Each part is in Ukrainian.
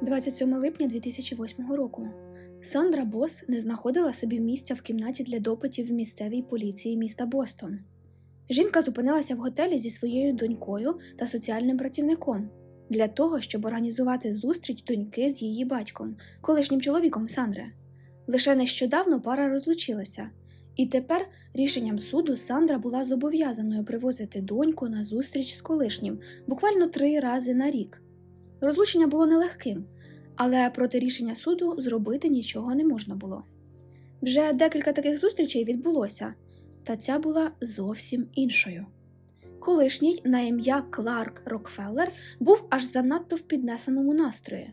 27 липня 2008 року. Сандра Бос не знаходила собі місця в кімнаті для допитів в місцевій поліції міста Бостон. Жінка зупинилася в готелі зі своєю донькою та соціальним працівником для того, щоб організувати зустріч доньки з її батьком, колишнім чоловіком Сандри. Лише нещодавно пара розлучилася, і тепер рішенням суду Сандра була зобов'язаною привозити доньку на зустріч з колишнім буквально три рази на рік. Розлучення було нелегким, але проти рішення суду зробити нічого не можна було. Вже декілька таких зустрічей відбулося, та ця була зовсім іншою. Колишній на ім'я Кларк Рокфеллер був аж занадто в піднесеному настрої.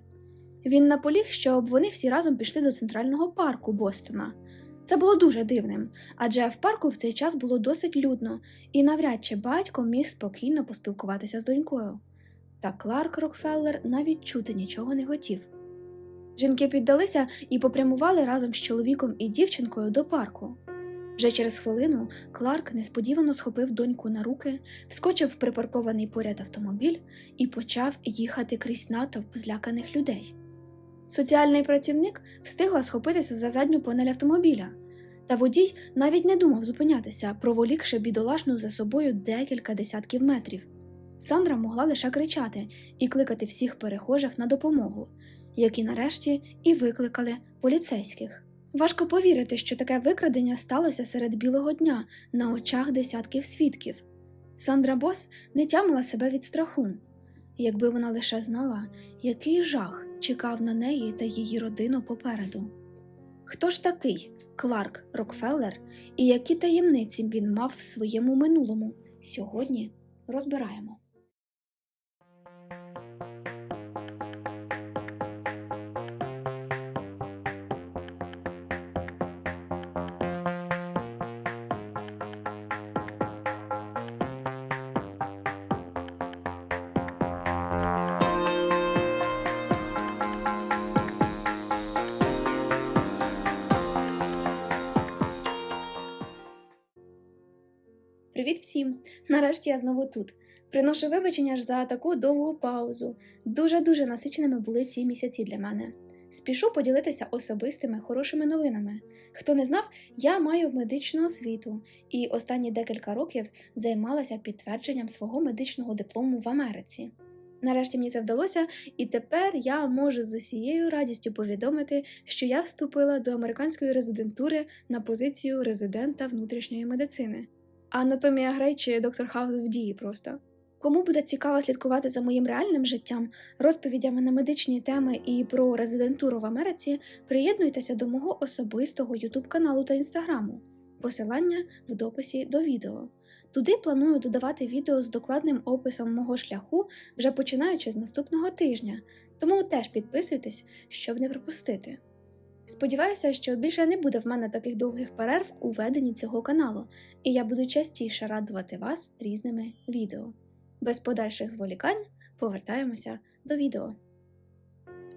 Він наполіг, щоб вони всі разом пішли до центрального парку Бостона. Це було дуже дивним, адже в парку в цей час було досить людно, і навряд чи батько міг спокійно поспілкуватися з донькою. Та Кларк Рокфеллер навіть чути нічого не хотів. Жінки піддалися і попрямували разом з чоловіком і дівчинкою до парку. Вже через хвилину Кларк несподівано схопив доньку на руки, вскочив в припаркований поряд автомобіль і почав їхати крізь натовп зляканих людей. Соціальний працівник встигла схопитися за задню панель автомобіля, та водій навіть не думав зупинятися, проволікши бідолашну за собою декілька десятків метрів. Сандра могла лише кричати і кликати всіх перехожих на допомогу, які нарешті і викликали поліцейських. Важко повірити, що таке викрадення сталося серед білого дня на очах десятків свідків. Сандра Бос не тямила себе від страху, якби вона лише знала, який жах чекав на неї та її родину попереду. Хто ж такий Кларк Рокфеллер і які таємниці він мав в своєму минулому? Сьогодні розбираємо. Нарешті я знову тут. Приношу вибачення ж за таку довгу паузу. Дуже-дуже насиченими були ці місяці для мене. Спішу поділитися особистими хорошими новинами. Хто не знав, я маю медичну освіту і останні декілька років займалася підтвердженням свого медичного диплому в Америці. Нарешті мені це вдалося, і тепер я можу з усією радістю повідомити, що я вступила до американської резидентури на позицію резидента внутрішньої медицини. Анатомія Грей чи доктор Хаус в дії просто. Кому буде цікаво слідкувати за моїм реальним життям, розповідями на медичні теми і про резидентуру в Америці, приєднуйтеся до мого особистого ютуб каналу та інстаграму. Посилання в дописі до відео. Туди планую додавати відео з докладним описом мого шляху, вже починаючи з наступного тижня, тому теж підписуйтесь, щоб не пропустити. Сподіваюся, що більше не буде в мене таких довгих перерв у веденні цього каналу, і я буду частіше радувати вас різними відео. Без подальших зволікань повертаємося до відео.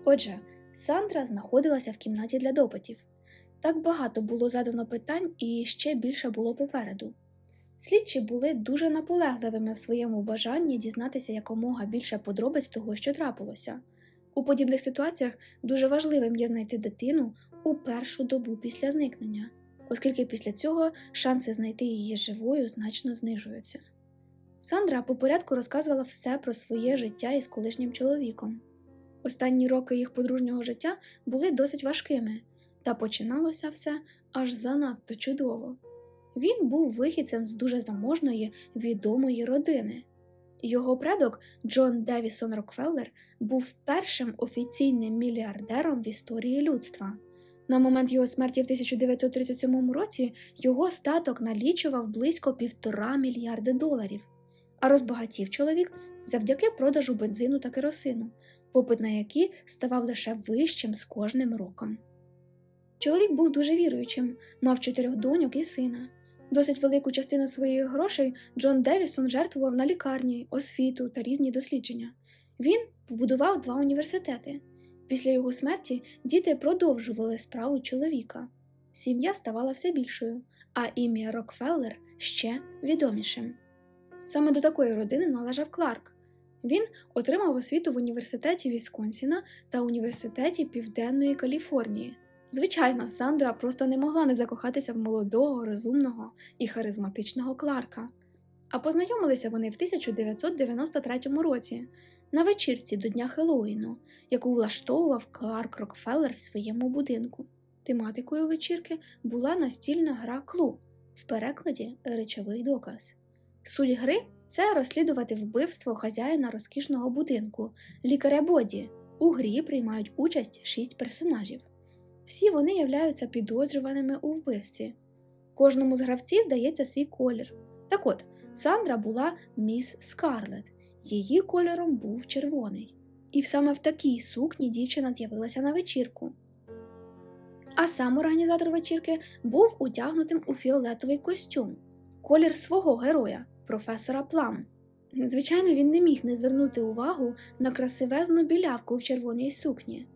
Отже, Сандра знаходилася в кімнаті для допитів. Так багато було задано питань, і ще більше було попереду. Слідчі були дуже наполегливими в своєму бажанні дізнатися якомога більше подробиць того, що трапилося. У подібних ситуаціях дуже важливим є знайти дитину у першу добу після зникнення, оскільки після цього шанси знайти її живою значно знижуються. Сандра по порядку розказувала все про своє життя із колишнім чоловіком. Останні роки їх подружнього життя були досить важкими, та починалося все аж занадто чудово. Він був вихідцем з дуже заможної відомої родини. Його предок Джон Девісон Рокфеллер був першим офіційним мільярдером в історії людства. На момент його смерті в 1937 році його статок налічував близько півтора мільярди доларів, а розбагатів чоловік завдяки продажу бензину та керосину, попит на які ставав лише вищим з кожним роком. Чоловік був дуже віруючим, мав чотирьох доньок і сина. Досить велику частину своїх грошей Джон Девісон жертвував на лікарні, освіту та різні дослідження. Він побудував два університети. Після його смерті діти продовжували справу чоловіка. Сім'я ставала все більшою, а ім'я Рокфеллер ще відомішим. Саме до такої родини належав Кларк. Він отримав освіту в університеті Вісконсіна та університеті Південної Каліфорнії. Звичайно, Сандра просто не могла не закохатися в молодого, розумного і харизматичного Кларка. А познайомилися вони в 1993 році на вечірці до Дня Хеллоуіну, яку влаштовував Кларк Рокфеллер в своєму будинку. Тематикою вечірки була настільна гра клуб, в перекладі речовий доказ. Суть гри це розслідувати вбивство хазяїна розкішного будинку, лікаря Боді. У грі приймають участь шість персонажів. Всі вони являються підозрюваними у вбивстві. Кожному з гравців дається свій колір. Так от, Сандра була міс Скарлет, її кольором був червоний. І саме в такій сукні дівчина з'явилася на вечірку. А сам організатор вечірки був утягнутим у фіолетовий костюм, колір свого героя, професора Плам. Звичайно, він не міг не звернути увагу на красивезну білявку в червоній сукні.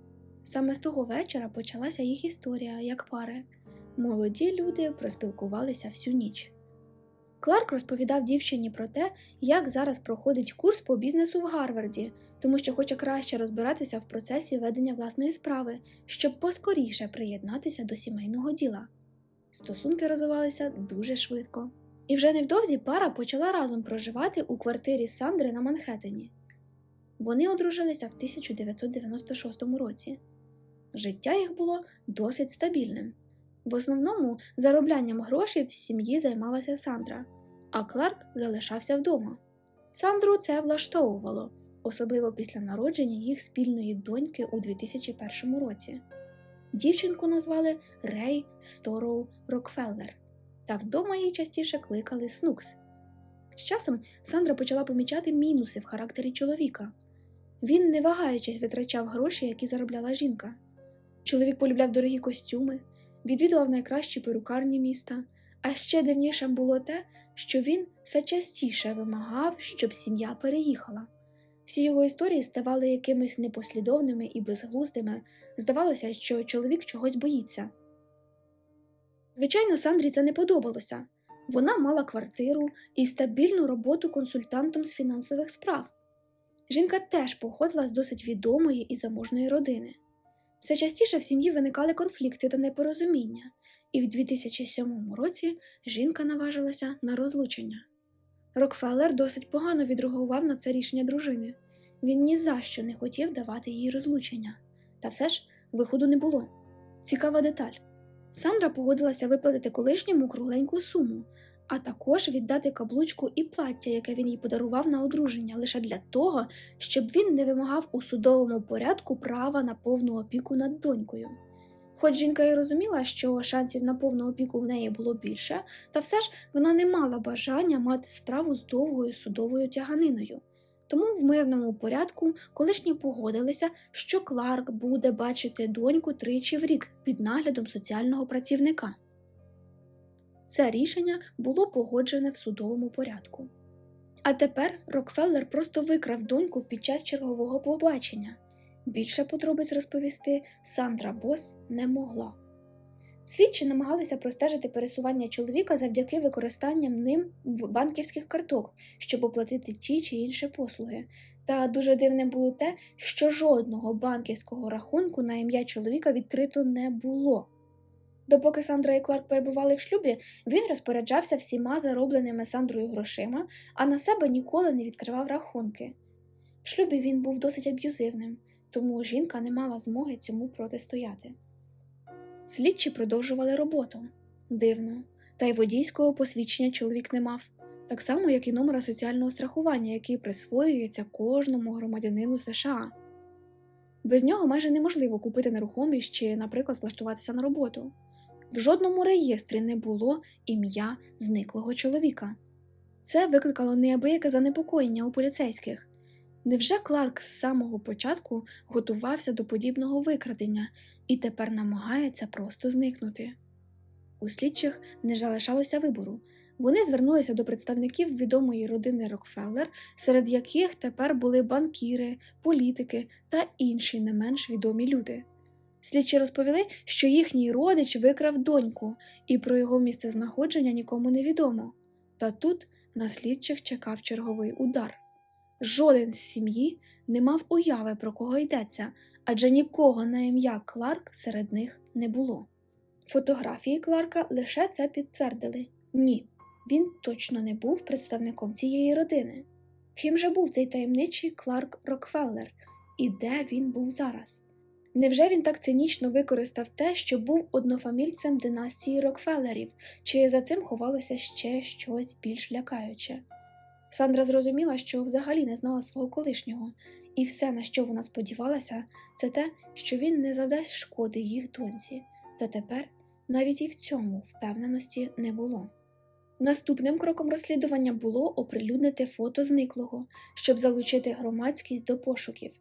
Саме з того вечора почалася їх історія як пари. Молоді люди проспілкувалися всю ніч. Кларк розповідав дівчині про те, як зараз проходить курс по бізнесу в Гарварді, тому що хоче краще розбиратися в процесі ведення власної справи, щоб поскоріше приєднатися до сімейного діла. Стосунки розвивалися дуже швидко. І вже невдовзі пара почала разом проживати у квартирі Сандри на Манхеттені. Вони одружилися в 1996 році. Життя їх було досить стабільним. В основному зароблянням грошей в сім'ї займалася Сандра, а Кларк залишався вдома. Сандру це влаштовувало, особливо після народження їх спільної доньки у 2001 році. Дівчинку назвали Рей Стороу Рокфеллер, та вдома її частіше кликали Снукс. З часом Сандра почала помічати мінуси в характері чоловіка. Він, не вагаючись, витрачав гроші, які заробляла жінка. Чоловік полюбляв дорогі костюми, відвідував найкращі перукарні міста, а ще дивнішим було те, що він все частіше вимагав, щоб сім'я переїхала. Всі його історії ставали якимись непослідовними і безглуздими, здавалося, що чоловік чогось боїться. Звичайно, Сандрі це не подобалося. Вона мала квартиру і стабільну роботу консультантом з фінансових справ. Жінка теж походила з досить відомої і заможної родини. Все частіше в сім'ї виникали конфлікти та непорозуміння, і в 2007 році жінка наважилася на розлучення. Рокфеллер досить погано відреагував на це рішення дружини. Він ні за що не хотів давати їй розлучення, та все ж виходу не було. Цікава деталь. Сандра погодилася виплатити колишньому кругленьку суму, а також віддати каблучку і плаття, яке він їй подарував на одруження, лише для того, щоб він не вимагав у судовому порядку права на повну опіку над донькою. Хоч жінка і розуміла, що шансів на повну опіку в неї було більше, та все ж вона не мала бажання мати справу з довгою судовою тяганиною. Тому в мирному порядку колишні погодилися, що Кларк буде бачити доньку тричі в рік під наглядом соціального працівника. Це рішення було погоджене в судовому порядку. А тепер Рокфеллер просто викрав доньку під час чергового побачення. Більше подробиць розповісти Сандра Бос не могла. Слідчі намагалися простежити пересування чоловіка завдяки використанням ним банківських карток, щоб оплатити ті чи інші послуги. Та дуже дивне було те, що жодного банківського рахунку на ім'я чоловіка відкрито не було. Допоки Сандра і Кларк перебували в шлюбі, він розпоряджався всіма заробленими Сандрою грошима, а на себе ніколи не відкривав рахунки. В шлюбі він був досить аб'юзивним, тому жінка не мала змоги цьому протистояти. Слідчі продовжували роботу. Дивно, та й водійського посвідчення чоловік не мав, так само, як і номера соціального страхування, який присвоюється кожному громадянину США. Без нього майже неможливо купити нерухомість чи, наприклад, влаштуватися на роботу. В жодному реєстрі не було ім'я зниклого чоловіка. Це викликало неабияке занепокоєння у поліцейських. Невже Кларк з самого початку готувався до подібного викрадення і тепер намагається просто зникнути? У слідчих не залишалося вибору. Вони звернулися до представників відомої родини Рокфеллер, серед яких тепер були банкіри, політики та інші не менш відомі люди. Слідчі розповіли, що їхній родич викрав доньку, і про його місцезнаходження нікому не відомо. Та тут на слідчих чекав черговий удар. Жоден з сім'ї не мав уяви, про кого йдеться, адже нікого на ім'я Кларк серед них не було. Фотографії Кларка лише це підтвердили ні, він точно не був представником цієї родини. Ким же був цей таємничий Кларк Рокфеллер і де він був зараз? Невже він так цинічно використав те, що був однофамільцем династії Рокфеллерів, чи за цим ховалося ще щось більш лякаюче? Сандра зрозуміла, що взагалі не знала свого колишнього, і все, на що вона сподівалася, це те, що він не завдасть шкоди їх доньці, та тепер навіть і в цьому впевненості не було. Наступним кроком розслідування було оприлюднити фото зниклого, щоб залучити громадськість до пошуків.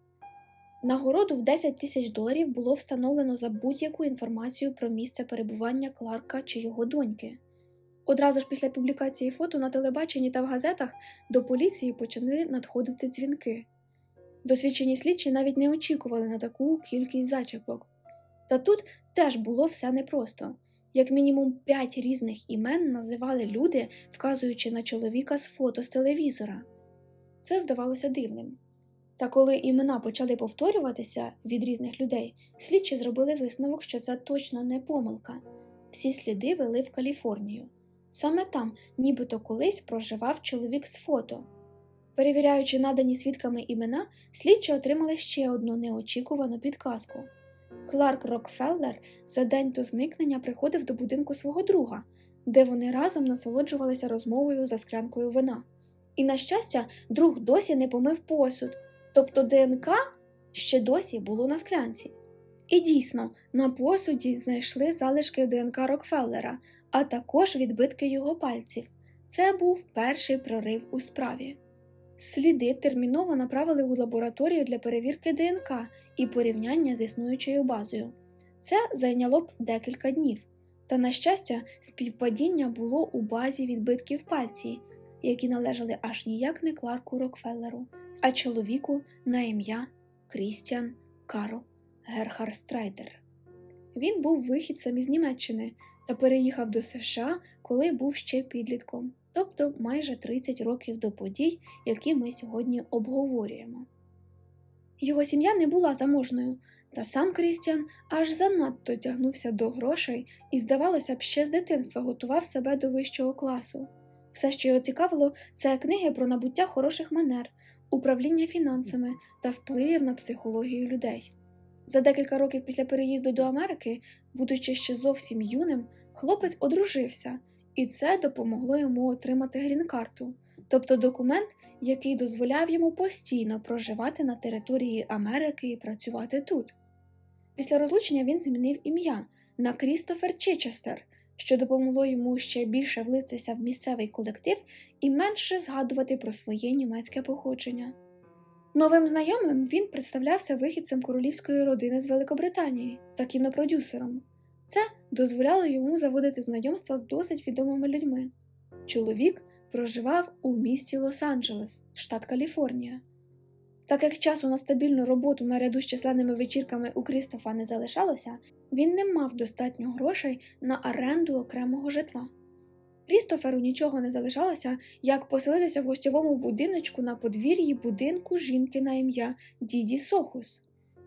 Нагороду в 10 тисяч доларів було встановлено за будь-яку інформацію про місце перебування Кларка чи його доньки. Одразу ж після публікації фото на телебаченні та в газетах до поліції почали надходити дзвінки. Досвідчені слідчі навіть не очікували на таку кількість зачіпок. Та тут теж було все непросто. Як мінімум п'ять різних імен називали люди, вказуючи на чоловіка з фото з телевізора. Це здавалося дивним. Та коли імена почали повторюватися від різних людей, слідчі зробили висновок, що це точно не помилка. Всі сліди вели в Каліфорнію. Саме там, нібито колись проживав чоловік з фото. Перевіряючи надані свідками імена, слідчі отримали ще одну неочікувану підказку. Кларк Рокфеллер за день до зникнення приходив до будинку свого друга, де вони разом насолоджувалися розмовою за склянкою вина. І, на щастя, друг досі не помив посуд, тобто ДНК ще досі було на склянці. І дійсно, на посуді знайшли залишки ДНК Рокфеллера, а також відбитки його пальців. Це був перший прорив у справі. Сліди терміново направили у лабораторію для перевірки ДНК і порівняння з існуючою базою. Це зайняло б декілька днів, та, на щастя, співпадіння було у базі відбитків пальці, які належали аж ніяк не Кларку Рокфеллеру, а чоловіку на ім'я Крістіан Карл Герхарстрайдер. Він був вихідцем із Німеччини та переїхав до США, коли був ще підлітком, тобто майже 30 років до подій, які ми сьогодні обговорюємо. Його сім'я не була заможною, та сам Крістіан аж занадто тягнувся до грошей і, здавалося б, ще з дитинства готував себе до вищого класу. Все, що його цікавило, це книги про набуття хороших манер, управління фінансами та вплив на психологію людей. За декілька років після переїзду до Америки, будучи ще зовсім юним, хлопець одружився, і це допомогло йому отримати грін-карту, тобто документ, який дозволяв йому постійно проживати на території Америки і працювати тут. Після розлучення він змінив ім'я на Крістофер Чичестер, що допомогло йому ще більше влитися в місцевий колектив і менше згадувати про своє німецьке походження. Новим знайомим він представлявся вихідцем королівської родини з Великобританії та кінопродюсером. Це дозволяло йому заводити знайомства з досить відомими людьми. Чоловік проживав у місті Лос-Анджелес, штат Каліфорнія. Так як часу на стабільну роботу наряду з численними вечірками у Крістофа не залишалося, він не мав достатньо грошей на оренду окремого житла. Крістоферу нічого не залишалося, як поселитися в гостьовому будиночку на подвір'ї будинку жінки на ім'я Діді Сохус.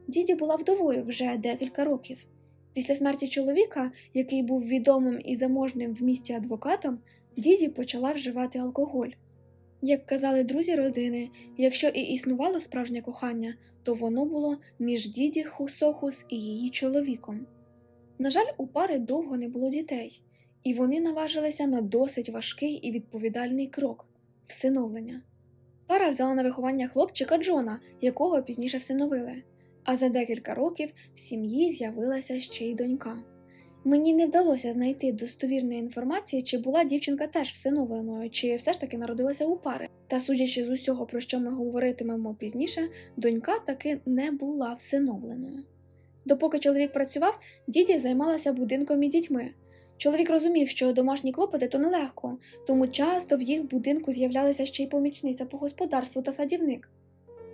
Діді була вдовою вже декілька років. Після смерті чоловіка, який був відомим і заможним в місті адвокатом, Діді почала вживати алкоголь. Як казали друзі родини, якщо і існувало справжнє кохання, то воно було між Діді Хусохус і її чоловіком. На жаль, у пари довго не було дітей, і вони наважилися на досить важкий і відповідальний крок всиновлення. Пара взяла на виховання хлопчика Джона, якого пізніше всиновили, а за декілька років в сім'ї з'явилася ще й донька. Мені не вдалося знайти достовірної інформації, чи була дівчинка теж всиновленою, чи все ж таки народилася у пари. Та судячи з усього, про що ми говоритимемо пізніше, донька таки не була всиновленою. Допоки чоловік працював, діді займалася будинком і дітьми. Чоловік розумів, що домашні клопоти то нелегко, тому часто в їх будинку з'являлися ще й помічниця по господарству та садівник.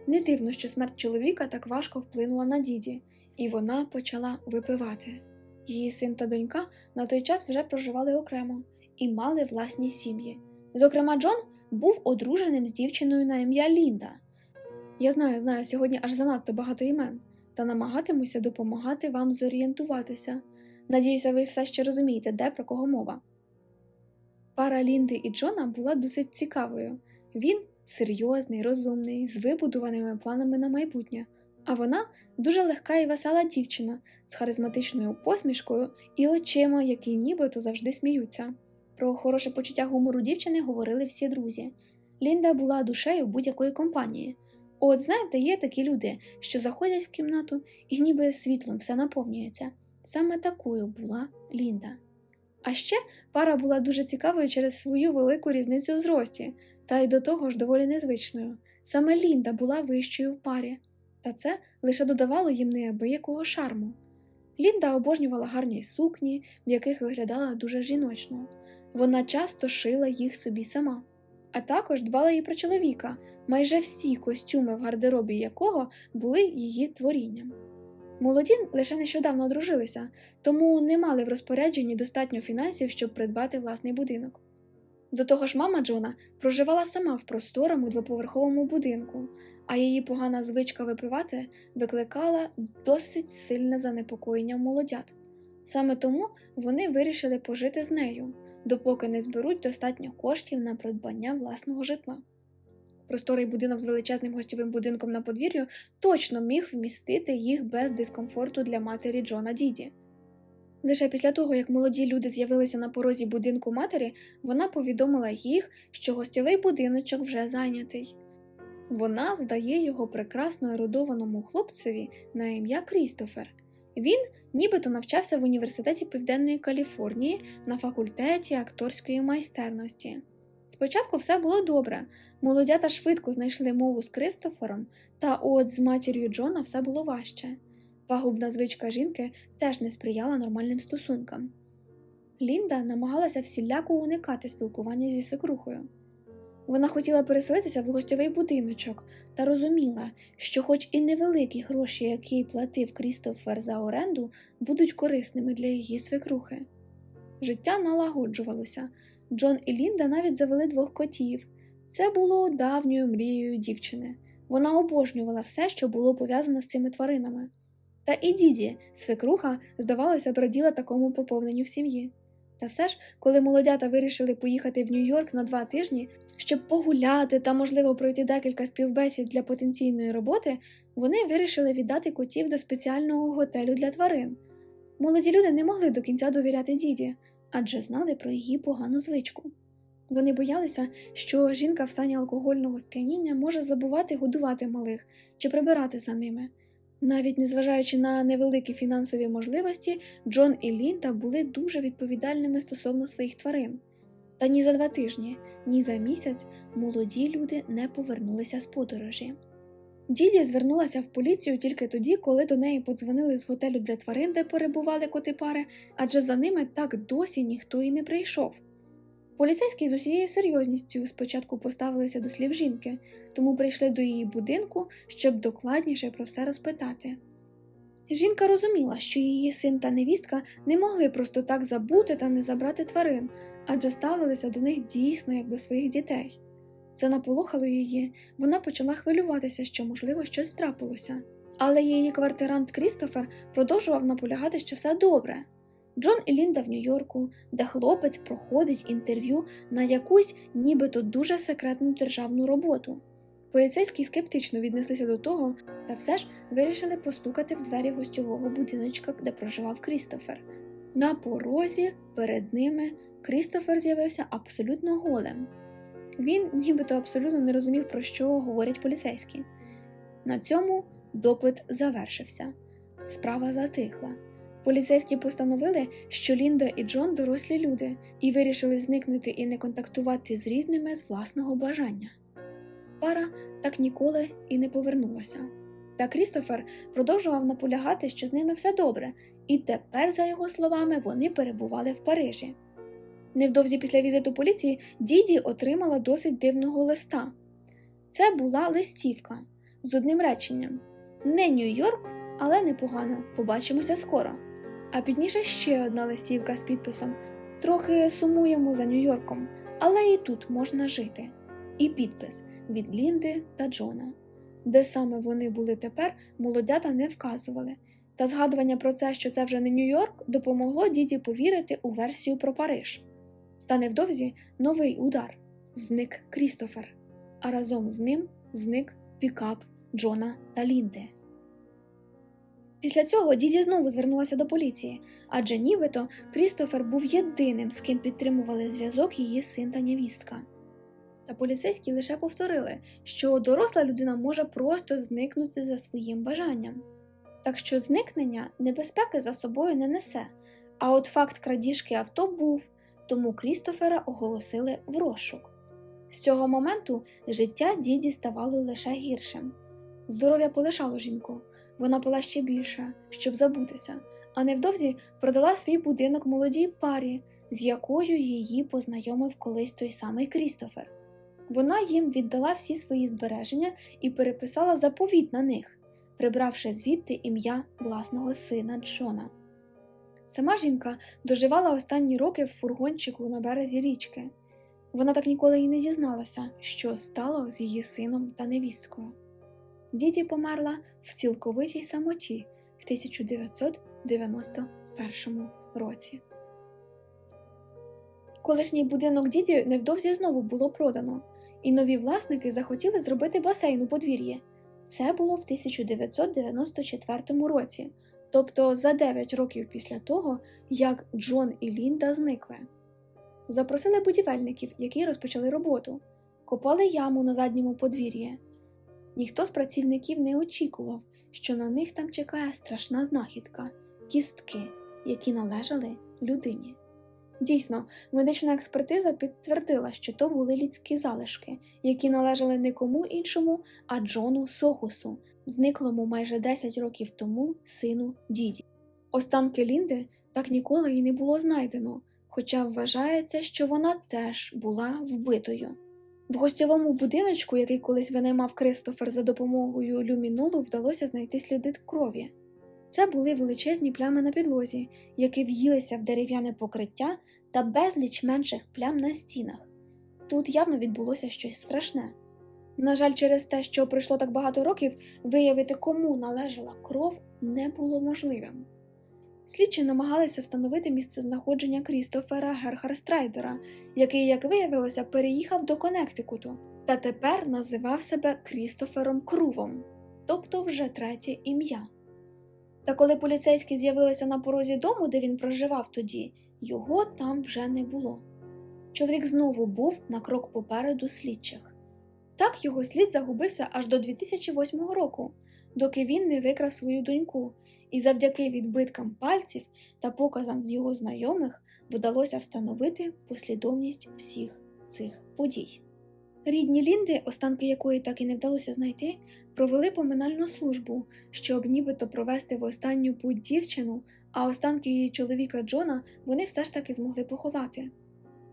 Не дивно, що смерть чоловіка так важко вплинула на діді, і вона почала випивати. Її син та донька на той час вже проживали окремо і мали власні сім'ї. Зокрема, Джон був одруженим з дівчиною на ім'я Лінда, Я знаю, знаю, сьогодні аж занадто багато імен, та намагатимуся допомагати вам зорієнтуватися. Надіюся, ви все ще розумієте, де про кого мова. Пара Лінди і Джона була досить цікавою. Він серйозний, розумний, з вибудованими планами на майбутнє, а вона дуже легка і весела дівчина з харизматичною посмішкою і очима, які нібито завжди сміються. Про хороше почуття гумору дівчини говорили всі друзі. Лінда була душею будь-якої компанії. От, знаєте, є такі люди, що заходять в кімнату і ніби світлом все наповнюється. Саме такою була Лінда. А ще пара була дуже цікавою через свою велику різницю в зрості, та й до того ж доволі незвичною. Саме Лінда була вищою в парі, та це лише додавало їм неабиякого шарму. Лінда обожнювала гарні сукні, в яких виглядала дуже жіночно. Вона часто шила їх собі сама, а також дбала і про чоловіка, майже всі костюми в гардеробі якого були її творінням. Молоді лише нещодавно одружилися, тому не мали в розпорядженні достатньо фінансів, щоб придбати власний будинок. До того ж, мама Джона проживала сама в просторому двоповерховому будинку, а її погана звичка випивати викликала досить сильне занепокоєння молодят. Саме тому вони вирішили пожити з нею, допоки не зберуть достатньо коштів на придбання власного житла. Просторий будинок з величезним гостьовим будинком на подвір'ю точно міг вмістити їх без дискомфорту для матері Джона Діді. Лише після того, як молоді люди з'явилися на порозі будинку матері, вона повідомила їх, що гостьовий будиночок вже зайнятий. Вона здає його прекрасно ерудованому хлопцеві на ім'я Крістофер. Він нібито навчався в університеті Південної Каліфорнії на факультеті акторської майстерності. Спочатку все було добре, молодята швидко знайшли мову з Кристофером, та от з матір'ю Джона все було важче. Пагубна звичка жінки теж не сприяла нормальним стосункам. Лінда намагалася всіляко уникати спілкування зі свекрухою. Вона хотіла переселитися в гостьовий будиночок та розуміла, що, хоч і невеликі гроші, які платив Крістофер за оренду, будуть корисними для її свекрухи. Життя налагоджувалося. Джон і Лінда навіть завели двох котів. Це було давньою мрією дівчини. Вона обожнювала все, що було пов'язано з цими тваринами. Та і діді, свекруха, здавалося, раділа такому поповненню в сім'ї. Та все ж, коли молодята вирішили поїхати в Нью-Йорк на два тижні, щоб погуляти та, можливо, пройти декілька співбесід для потенційної роботи, вони вирішили віддати котів до спеціального готелю для тварин. Молоді люди не могли до кінця довіряти діді, адже знали про її погану звичку. Вони боялися, що жінка в стані алкогольного сп'яніння може забувати годувати малих чи прибирати за ними. Навіть незважаючи на невеликі фінансові можливості, Джон і Лінда були дуже відповідальними стосовно своїх тварин. Та ні за два тижні, ні за місяць молоді люди не повернулися з подорожі. Діді звернулася в поліцію тільки тоді, коли до неї подзвонили з готелю для тварин, де перебували коти пари, адже за ними так досі ніхто і не прийшов. Поліцейські з усією серйозністю спочатку поставилися до слів жінки, тому прийшли до її будинку, щоб докладніше про все розпитати. Жінка розуміла, що її син та невістка не могли просто так забути та не забрати тварин, адже ставилися до них дійсно як до своїх дітей. Це наполохало її, вона почала хвилюватися, що, можливо, щось трапилося. Але її квартирант Крістофер продовжував наполягати, що все добре. Джон і Лінда в Нью-Йорку, де хлопець проходить інтерв'ю на якусь нібито дуже секретну державну роботу. Поліцейські скептично віднеслися до того, та все ж вирішили постукати в двері гостьового будиночка, де проживав Крістофер. На порозі перед ними Крістофер з'явився абсолютно голим. Він нібито абсолютно не розумів, про що говорять поліцейські. На цьому допит завершився. Справа затихла. Поліцейські постановили, що Лінда і Джон дорослі люди, і вирішили зникнути і не контактувати з різними з власного бажання. Пара так ніколи і не повернулася. Та Крістофер продовжував наполягати, що з ними все добре, і тепер, за його словами, вони перебували в Парижі. Невдовзі після візиту поліції Діді отримала досить дивного листа. Це була листівка з одним реченням: не Нью-Йорк, але непогано, побачимося скоро. А пізніше ще одна листівка з підписом: Трохи сумуємо за Нью-Йорком, але і тут можна жити. І підпис від Лінди та Джона. Де саме вони були тепер, молодята не вказували, та згадування про це, що це вже не Нью-Йорк, допомогло діді повірити у версію про Париж. Та невдовзі новий удар зник Крістофер, а разом з ним зник пікап Джона та Лінди. Після цього діді знову звернулася до поліції, адже нібито Крістофер був єдиним, з ким підтримували зв'язок її син та невістка. Та поліцейські лише повторили, що доросла людина може просто зникнути за своїм бажанням. Так що зникнення небезпеки за собою не несе. А от факт крадіжки авто був, тому Крістофера оголосили в розшук. З цього моменту життя діді ставало лише гіршим. Здоров'я полишало жінку, вона пила ще більше, щоб забутися, а невдовзі продала свій будинок молодій парі, з якою її познайомив колись той самий Крістофер. Вона їм віддала всі свої збереження і переписала заповіт на них, прибравши звідти ім'я власного сина Джона. Сама жінка доживала останні роки в фургончику на березі річки. Вона так ніколи і не дізналася, що стало з її сином та невісткою. Діді померла в цілковитій самоті в 1991 році. Колишній будинок діді невдовзі знову було продано, і нові власники захотіли зробити басейн у подвір'ї. Це було в 1994 році, тобто за 9 років після того, як Джон і Лінда зникли. Запросили будівельників, які розпочали роботу, копали яму на задньому подвір'ї. Ніхто з працівників не очікував, що на них там чекає страшна знахідка кістки, які належали людині. Дійсно, медична експертиза підтвердила, що то були людські залишки, які належали не кому іншому, а Джону Сохусу, зниклому майже 10 років тому сину діді. Останки Лінди так ніколи і не було знайдено, хоча вважається, що вона теж була вбитою. В гостьовому будиночку, який колись винаймав Кристофер за допомогою люмінолу, вдалося знайти сліди крові. Це були величезні плями на підлозі, які в'їлися в дерев'яне покриття та безліч менших плям на стінах. Тут явно відбулося щось страшне. На жаль, через те, що пройшло так багато років, виявити, кому належала кров, не було можливим. Слідчі намагалися встановити місцезнаходження Крістофера Герхарстрайдера, який, як виявилося, переїхав до Коннектикуту та тепер називав себе Крістофером Крувом, тобто вже третє ім'я. Та коли поліцейські з'явилися на порозі дому, де він проживав тоді, його там вже не було. Чоловік знову був на крок попереду слідчих. Так його слід загубився аж до 2008 року, доки він не викрав свою доньку, і завдяки відбиткам пальців та показам його знайомих вдалося встановити послідовність всіх цих подій. Рідні Лінди, останки якої так і не вдалося знайти, провели поминальну службу, щоб нібито провести в останню путь дівчину, а останки її чоловіка Джона вони все ж таки змогли поховати.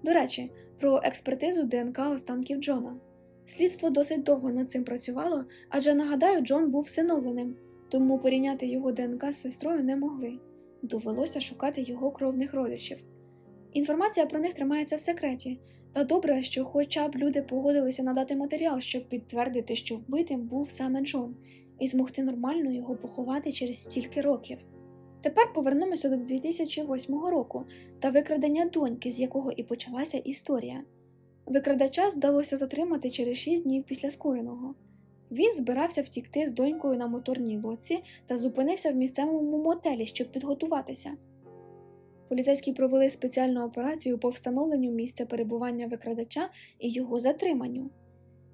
До речі, про експертизу ДНК останків Джона. Слідство досить довго над цим працювало, адже нагадаю, Джон був всиновленим, тому порівняти його ДНК з сестрою не могли. Довелося шукати його кровних родичів. Інформація про них тримається в секреті, та добре, що хоча б люди погодилися надати матеріал, щоб підтвердити, що вбитим був саме Джон, і змогти нормально його поховати через стільки років. Тепер повернемося до 2008 року та викрадення доньки, з якого і почалася історія. Викрадача здалося затримати через 6 днів після скоєного. Він збирався втікти з донькою на моторній лодці та зупинився в місцевому мотелі, щоб підготуватися. Поліцейські провели спеціальну операцію по встановленню місця перебування викрадача і його затриманню.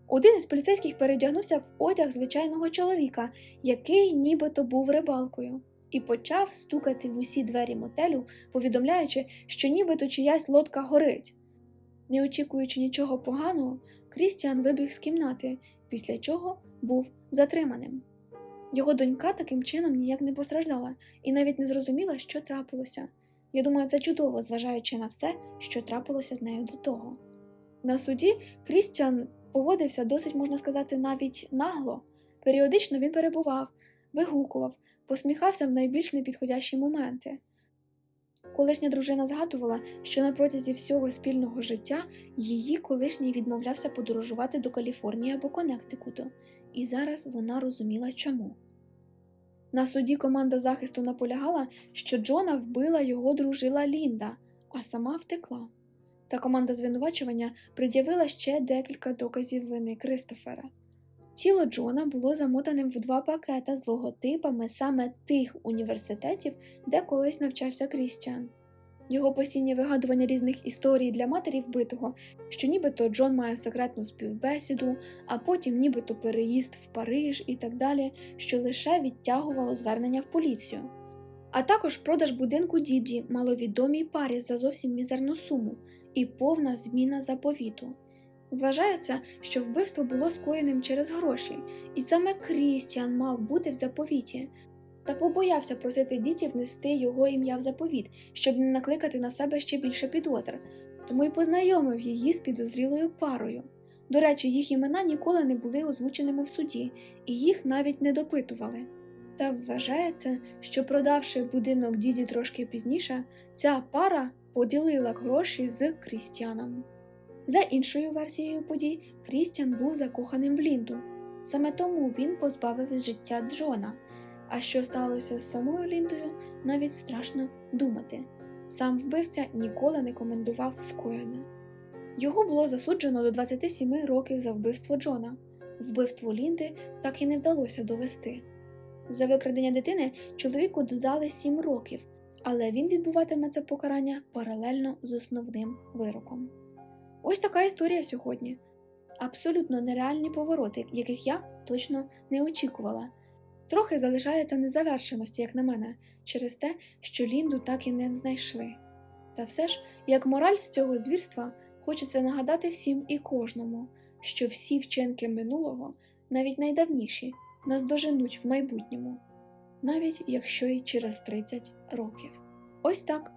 Один із поліцейських передягнувся в одяг звичайного чоловіка, який нібито був рибалкою, і почав стукати в усі двері мотелю, повідомляючи, що нібито чиясь лодка горить. Не очікуючи нічого поганого, Крістіан вибіг з кімнати, після чого був затриманим. Його донька таким чином ніяк не постраждала і навіть не зрозуміла, що трапилося. Я думаю, це чудово, зважаючи на все, що трапилося з нею до того. На суді Крістіан поводився досить, можна сказати, навіть нагло. Періодично він перебував, вигукував, посміхався в найбільш непідходящі моменти. Колишня дружина згадувала, що на протязі всього спільного життя її колишній відмовлявся подорожувати до Каліфорнії або Коннектикуту, і зараз вона розуміла чому. На суді команда захисту наполягала, що Джона вбила його дружила Лінда, а сама втекла. Та команда звинувачування пред'явила ще декілька доказів вини Кристофера. Тіло Джона було замотаним в два пакета з логотипами саме тих університетів, де колись навчався Крістіан. Його постійні вигадування різних історій для матері вбитого, що нібито Джон має секретну співбесіду, а потім нібито переїзд в Париж і так далі, що лише відтягувало звернення в поліцію. А також продаж будинку Діді маловідомій парі за зовсім мізерну суму і повна зміна заповіту. Вважається, що вбивство було скоєним через гроші, і саме Крістіан мав бути в заповіті, та побоявся просити діті внести його ім'я в заповіт, щоб не накликати на себе ще більше підозр, тому й познайомив її з підозрілою парою. До речі, їх імена ніколи не були озвученими в суді, і їх навіть не допитували. Та вважається, що продавши будинок діді трошки пізніше, ця пара поділила гроші з Крістіаном. За іншою версією подій, Крістіан був закоханим в Лінду. Саме тому він позбавив життя Джона. А що сталося з самою Ліндою, навіть страшно думати. Сам вбивця ніколи не коментував скоєне. Його було засуджено до 27 років за вбивство Джона. Вбивство Лінди так і не вдалося довести. За викрадення дитини чоловіку додали 7 років, але він відбуватиме це покарання паралельно з основним вироком. Ось така історія сьогодні. Абсолютно нереальні повороти, яких я точно не очікувала. Трохи залишається незавершеності, як на мене, через те, що Лінду так і не знайшли. Та все ж, як мораль з цього звірства, хочеться нагадати всім і кожному, що всі вчинки минулого, навіть найдавніші, нас доженуть в майбутньому, навіть якщо й через 30 років. Ось так.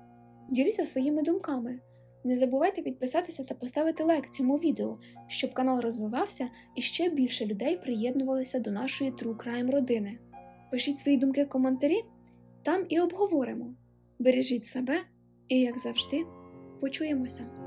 Діліться своїми думками. Не забувайте підписатися та поставити лайк цьому відео, щоб канал розвивався і ще більше людей приєднувалися до нашої True Crime родини. Пишіть свої думки в коментарі, там і обговоримо. Бережіть себе і, як завжди, почуємося.